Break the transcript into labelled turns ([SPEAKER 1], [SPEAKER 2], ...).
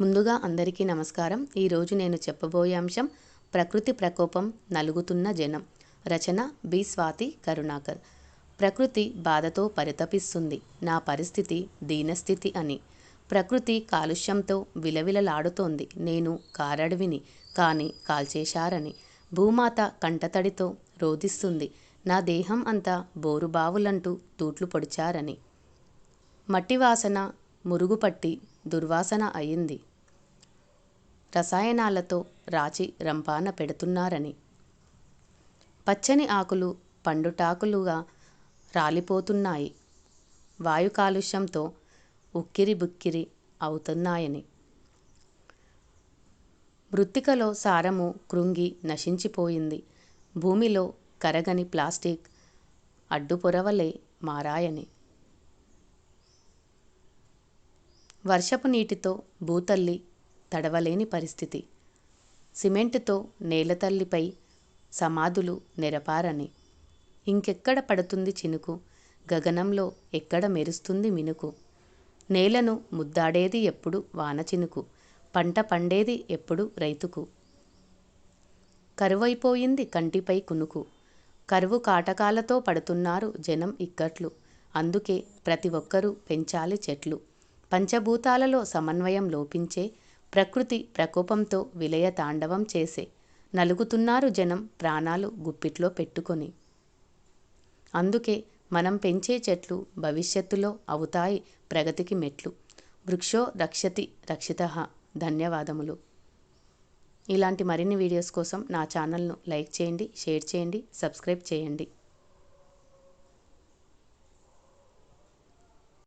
[SPEAKER 1] ముందుగా అందరికీ నమస్కారం. ఈరోజు నేను చెప్పబోయే అంశం ప్రకృతి ప్రకోపం నలుగుతున్న జనం. రచన బి స్వాతి కరుణాకర్. ప్రకృతి బాధతో పరితపిస్తుంది. నా పరిస్థితి దీనస్థితి అని. ప్రకృతి కాలుష్యంతో విలవిలలాడుతోంది. నేను కారడవిని కానీ కాల్చేశారని. భూమాత కంటతడితో రోదిస్తుంది నా దేహం అంతా బోరుబావులంటూ తూట్లు పొడిచారని. మట్టి వాసన మురుగుపట్టి దుర్వాసన అయింది. రసాయనాలతో రాచి రంపాన పెడుతున్నారని. పచ్చని ఆకులు పండుటాకులుగా రాలిపోతున్నాయి. వాయు కాలుష్యంతో ఉక్కిరి బుక్కిరి అవుతున్నాయని. మృత్తికలో సారము కృంగి నశించిపోయింది. భూమిలో కరగని ప్లాస్టిక్ అడ్డుపొరవలే మారాయని. వర్షపు నీటితో భూతల్లి తడవలేని పరిస్థితి. సిమెంటుతో నేలతల్లిపై సమాధులు నెరపారని. ఇంకెక్కడ పడుతుంది చినుకు? గగనంలో ఎక్కడ మెరుస్తుంది మినుకు? నేలను ముద్దాడేది ఎప్పుడు వాన చినుకు? పంట పండేది ఎప్పుడు రైతుకు? కరువైపోయింది కంటిపై కునుకు. కరువు కాటకాలతో పడుతున్నారు జనం ఇక్కట్లు. అందుకే ప్రతి ఒక్కరూ పెంచాలి చెట్లు. పంచభూతాలలో సమన్వయం లోపించే ప్రకృతి ప్రకోపంతో విలయ తాండవం చేసే నలుగుతున్నారు జనం ప్రాణాలు గుప్పిట్లో పెట్టుకొని. అందుకే మనం పెంచే చెట్లు భవిష్యత్తులో అవుతాయి ప్రగతికి మెట్లు. వృక్షో రక్షతి రక్షిత. ధన్యవాదములు. ఇలాంటి మరిన్ని వీడియోస్ కోసం నా ఛానల్ను లైక్ చేయండి షేర్ చేయండి సబ్స్క్రైబ్ చేయండి.